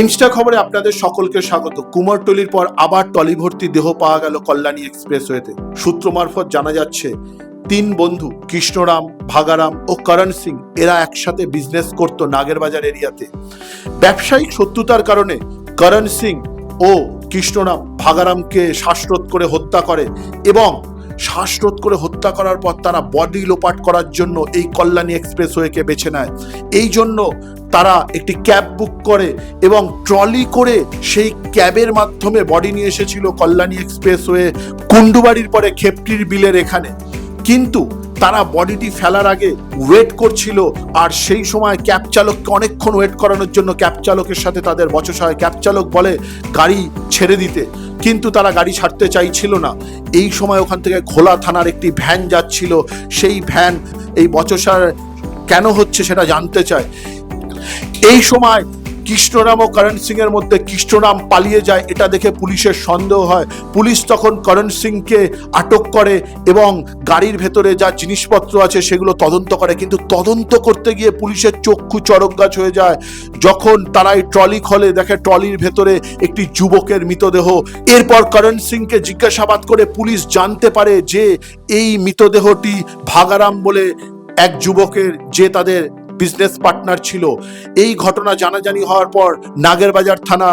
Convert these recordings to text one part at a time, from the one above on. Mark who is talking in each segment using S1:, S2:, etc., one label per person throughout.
S1: Insta খবরে আপনাদের সকলকে স্বাগত। কুমারটলির পর আবার টলি ভর্তি দেহ পাওয়া গেল কল্যাণী এক্সপ্রেসওয়েতে। সূত্র মারফত জানা যাচ্ছে, তিন বন্ধু, কৃষ্ণরাম, ভাগারাম ও করণ সিং, এরা একসাথে বিজনেস করত নাগেরবাজার এরিয়াতে। ব্যবসায়িক শত্রুতার কারণে করণ সিং ও কৃষ্ণরাম ভাগারামকে শ্বাসরোধ করে হত্যা করে এবং শ্বাসরোধ করে হত্যা করার পর তারা বডি লোপাট করার জন্য এই কল্যাণী এক্সপ্রেসওয়েকে বেছে নেয়। এই জন্য তারা একটি ক্যাব বুক করে এবং ট্রলি করে সেই ক্যাবের মাধ্যমে বডি নিয়ে এসেছিল কল্যাণী এক্সপ্রেসওয়ে কুন্ডুবাড়ির পরে খেপটির বিলের এখানে। কিন্তু তারা বডিটি ফেলার আগে ওয়েট করছিল আর সেই সময় ক্যাব চালককে অনেকক্ষণ ওয়েট করানোর জন্য ক্যাব চালকের সাথে তাদের বচসা হয় ক্যাব চালক বলে, গাড়ি ছেড়ে দিতে। কিন্তু তারা গাড়ি ছাড়তে চাইছিল না। এই সময় ওখান থেকে খোলা থানার একটি ভ্যান যাচ্ছিল। সেই ভ্যান এই বচসার কেন হচ্ছে সেটা জানতে চায়। এই সময় কৃষ্ণরাম ও করণ সিং এর মধ্যে কৃষ্ণরাম পালিয়ে যায়, এটা দেখে পুলিশের সন্দেহ হয়। পুলিশ তখন করণ সিংকে আটক করে এবং গাড়ির ভেতরে যা জিনিসপত্র আছে সেগুলো তদন্ত করে। কিন্তু তদন্ত করতে গিয়ে পুলিশের চক্ষু চরক গাছ হয়ে যায়। যখন তারা এই ট্রলি খোলে, দেখে ট্রলির ভেতরে একটি যুবকের মৃতদেহ। এরপর করণ সিংকে জিজ্ঞাসাবাদ করে পুলিশ জানতে পারে যে এই মৃতদেহটি ভাগারাম বলে এক যুবকের, যে তাদের বিজনেস পার্টনার ছিল। এই ঘটনা জানাজানি হওয়ার পর নাগেরবাজার থানা,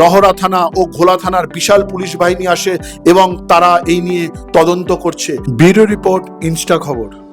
S1: রহরা থানা ও ঘোলা থানার বিশাল পুলিশ বাহিনী আসে এবং তারা এই নিয়ে তদন্ত করছে। ব্যুরো রিপোর্ট, ইনস্টা খবর।